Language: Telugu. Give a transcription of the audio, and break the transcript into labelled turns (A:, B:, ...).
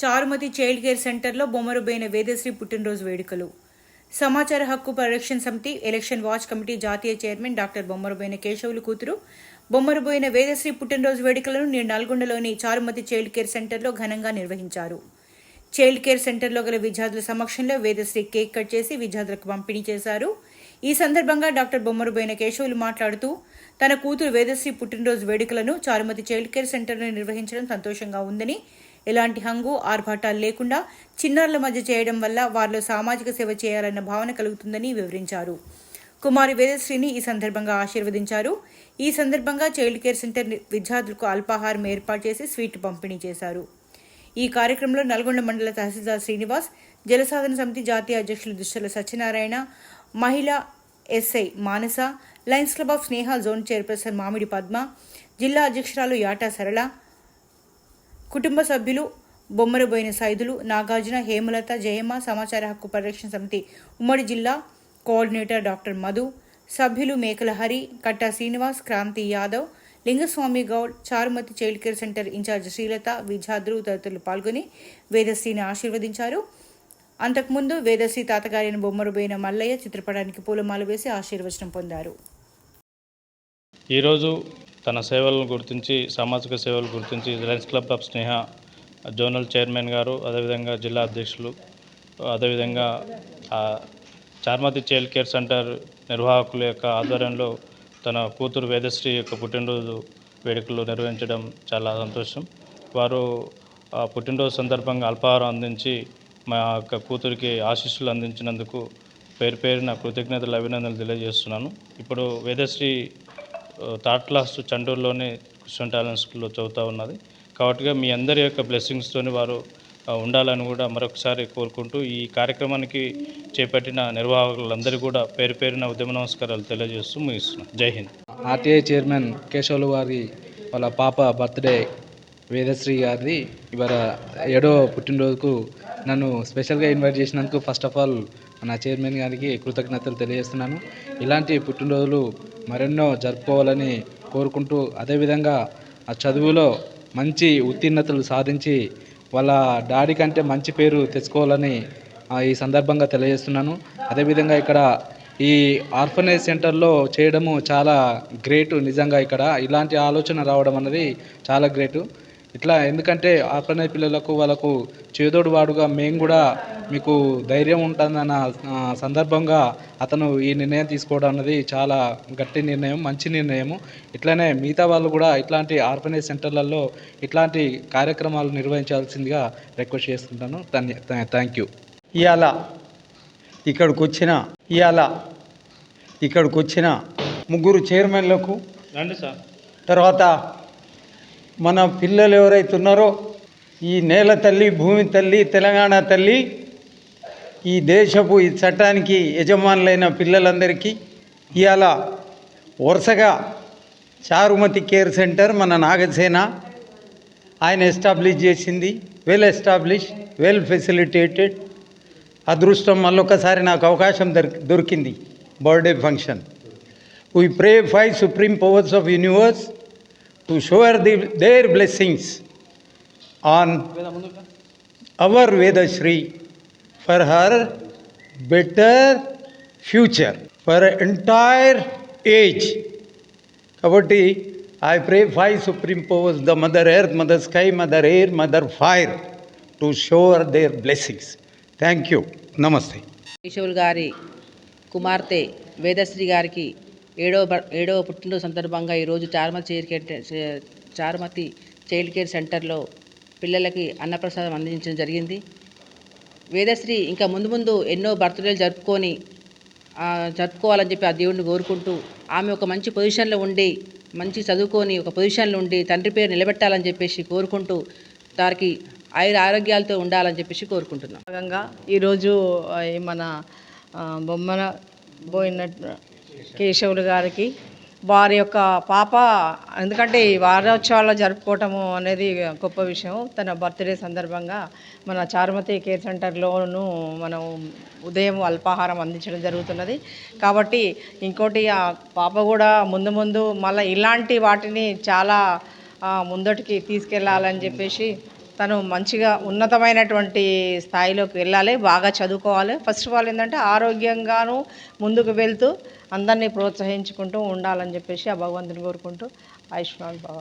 A: చారుమతి చైల్డ్ కేర్ సెంటర్లో బొమ్మరుబైన వేదశ్రీ పుట్టినరోజు వేడుకలు. సమాచార హక్కు పరిరక్షణ సమితి ఎలక్షన్ వాచ్ కమిటీ జాతీయ చైర్మన్ డాక్టర్ బొమ్మరుబోయిన కేశవులు కూతురు. బొమ్మరుబోయిన వేదశ్రీ పుట్టినరోజు వేడుకలను నేడు నల్గొండలోని చారుమతి చైల్డ్ కేర్ సెంటర్లో ఘనంగా నిర్వహించారు. చైల్డ్ కేర్ సెంటర్లో గల విద్యార్థుల సమక్షంలో వేదశ్రీ కేక్ కట్ చేసి విద్యార్థులకు పంపిణీ చేశారు. ఈ సందర్భంగా డాక్టర్ బొమ్మరుబోయిన కేశవులు మాట్లాడుతూ తన కూతురు వేదశ్రీ పుట్టినరోజు వేడుకలను చారుమతి చైల్డ్ కేర్ సెంటర్లో నిర్వహించడం సంతోషంగా ఉందని ఎలాంటి హంగు ఆర్భాటాలు లేకుండా చిన్నారుల మధ్య చేయడం వల్ల వారిలో సామాజిక సేవ చేయాలన్న భావన కలుగుతుందని వివరించారు. కుమారి వేదశ్రీని ఈ సందర్భంగా ఆశీర్వదించారు. ఈ సందర్భంగా చైల్డ్ కేర్ సెంటర్ విద్యార్థులకు అల్పాహారం ఏర్పాటు చేసి స్వీట్ పంపిణీ చేశారు. ఈ కార్యక్రమంలో నల్గొండ మండల తహసీల్దార్ శ్రీనివాస్ జలసాధన సమితి జాతీయ అధ్యక్షులు దుశ్చల సత్యనారాయణ మహిళా SI Manasa lions club of Sneha zone chairperson Mamidi Padma జిల్లా అధ్యక్షురాలు యాటా సరళ కుటుంబ సభ్యులు బొమ్మరబోయిన సైదులు నాగార్జున హేమలత జయమ్మ సమాచార హక్కు పరిరక్షణ సమితి ఉమ్మడి జిల్లా కోఆర్డినేటర్ డాక్టర్ మధు సభ్యులు Mekala Hari Katta Srinivas Kranthi Yadav Lingaswamy Goud Charumathi child care centre incharge Srilatha విద్యార్థులు తదితరులు పాల్గొని వేదశ్రీని ఆశీర్వదించారు. అంతకుముందు వేదశ్రీ తాతగారిని బొమ్మరుబోయిన మల్లయ్య చిత్రపటానికి పూలమాల వేసి ఆశీర్వచనం పొందారు.
B: ఈరోజు తన సేవలను గుర్తించి సామాజిక సేవలు గుర్తించి lions club of Sneha zonal chairman గారు అదేవిధంగా జిల్లా అధ్యక్షులు అదేవిధంగా చార్మతి చైల్డ్ కేర్ సెంటర్ నిర్వాహకుల యొక్క ఆధ్వర్యంలో తన కూతురు వేదశ్రీ యొక్క పుట్టినరోజు వేడుకలు నిర్వహించడం చాలా సంతోషం. వారు ఆ పుట్టినరోజు సందర్భంగా అల్పాహారం అందించి మా యొక్క కూతురికి ఆశీస్సులు అందించినందుకు పేరు పేరున కృతజ్ఞతలు అభినందనలు తెలియజేస్తున్నాను. ఇప్పుడు వేదశ్రీ థర్డ్ క్లాస్ చండూరులోనే క్రిస్టియన్ టాలెంట్ స్కూల్లో చదువుతూ ఉన్నది. కాబట్టి మీ అందరి యొక్క బ్లెస్సింగ్స్తోని వారు ఉండాలని కూడా మరొకసారి కోరుకుంటూ ఈ కార్యక్రమానికి చేపట్టిన నిర్వాహకులందరూ కూడా పేరు పేరున ఉద్యమ నమస్కారాలు తెలియజేస్తూ ముగిస్తున్నాను జై హింద్.
C: ఆర్టీఐ చైర్మన్ కేశవులు వారి వాళ్ళ పాప బర్త్డే వేదశ్రీ గారిది. ఇవాళ ఏడో పుట్టినరోజుకు నన్ను స్పెషల్గా ఇన్వైట్ చేసినందుకు ఫస్ట్ ఆఫ్ ఆల్ నా చైర్మన్ గారికి కృతజ్ఞతలు తెలియజేస్తున్నాను. ఇలాంటి పుట్టినరోజులు మరెన్నో జరుపుకోవాలని కోరుకుంటూ అదేవిధంగా ఆ చదువులో మంచి ఉత్తీర్ణతలు సాధించి వాళ్ళ డాడీ కంటే మంచి పేరు తెచ్చుకోవాలని ఈ సందర్భంగా తెలియజేస్తున్నాను. అదేవిధంగా ఇక్కడ ఈ ఆర్ఫనేజ్ సెంటర్లో చేయడము చాలా గ్రేటు నిజంగా ఇక్కడ. ఇలాంటి ఆలోచన రావడం అన్నది చాలా గ్రేటు. ఇట్లా ఎందుకంటే ఆర్ఫనేజ్ పిల్లలకు వాళ్ళకు చేదోడు వాడుగా మేము కూడా మీకు ధైర్యం ఉంటుందన్న సందర్భంగా అతను ఈ నిర్ణయం తీసుకోవడం అన్నది చాలా గట్టి నిర్ణయం మంచి నిర్ణయము. ఇట్లానే మిగతా వాళ్ళు కూడా ఇట్లాంటి ఆర్ఫనేజ్ సెంటర్లలో ఇట్లాంటి కార్యక్రమాలు నిర్వహించాల్సిందిగా రిక్వెస్ట్ చేస్తుంటాను. Thank you.
D: ఇవాళ ఇక్కడికి వచ్చిన ఇవాళ ఇక్కడికి వచ్చిన ముగ్గురు చైర్మన్లకు
B: రండి సార్.
D: తర్వాత మన పిల్లలు ఎవరైతే ఉన్నారో ఈ నేల తల్లి భూమి తల్లి తెలంగాణ తల్లి ఈ దేశపు ఈ చట్టానికి యజమానులైన పిల్లలందరికీ ఇవాళ వరుసగా చారుమతి కేర్ సెంటర్ మన నాగసేన ఆయన ఎస్టాబ్లిష్ చేసింది వెల్ ఎస్టాబ్లిష్ వెల్ ఫెసిలిటేటెడ్. అదృష్టం మళ్ళొకసారి నాకు అవకాశం దొరి దొరికింది birthday function. We pray five supreme powers of universe to shower the their blessings on our Vedasri for her better future for entire age కాబట్టి I pray five supreme powers the mother earth mother sky mother air mother fire to shower their blessings thank you namaste
E: Keshavulu గారి కుమార్తె వేదశ్రీ గారికి ఏడవ ఏడవ పుట్టినరోజు సందర్భంగా ఈరోజు Charmathi chair care Charmathi child care సెంటర్లో పిల్లలకి అన్నప్రసాదం అందించడం జరిగింది. వేదశ్రీ ఇంకా ముందు ముందు ఎన్నో బర్త్డేలు జరుపుకొని జరుపుకోవాలని చెప్పి ఆ దేవుడిని కోరుకుంటూ ఆమె ఒక మంచి పొజిషన్లో ఉండి మంచి చదువుకొని ఒక పొజిషన్లో ఉండి తండ్రి పేరు నిలబెట్టాలని చెప్పేసి కోరుకుంటూ దానికి ఆయుర ఆరోగ్యాలతో ఉండాలని చెప్పేసి కోరుకుంటున్నాం.
F: భాగంగా ఈరోజు మన బొమ్మన పోయిన కేశవులు గారికి వారి యొక్క పాప ఎందుకంటే ఈ వారోత్సవాలు జరుపుకోవటము అనేది గొప్ప విషయం. తన బర్త్డే సందర్భంగా మన చారుమతి కేర్ సెంటర్లోను మనం ఉదయం అల్పాహారం అందించడం జరుగుతున్నది. కాబట్టి ఇంకోటి ఆ పాప కూడా ముందు ముందు మళ్ళీ ఇలాంటి వాటిని చాలా ముందటికి తీసుకెళ్ళాలని చెప్పేసి తను మంచిగా ఉన్నతమైనటువంటి స్థాయిలోకి వెళ్ళాలి బాగా చదువుకోవాలి. ఫస్ట్ ఆఫ్ ఆల్ ఏంటంటే ఆరోగ్యంగాను ముందుకు వెళ్తూ అందరినీ ప్రోత్సహించుకుంటూ ఉండాలని చెప్పేసి ఆ భగవంతుని కోరుకుంటూ ఆయుష్మాన్ భవ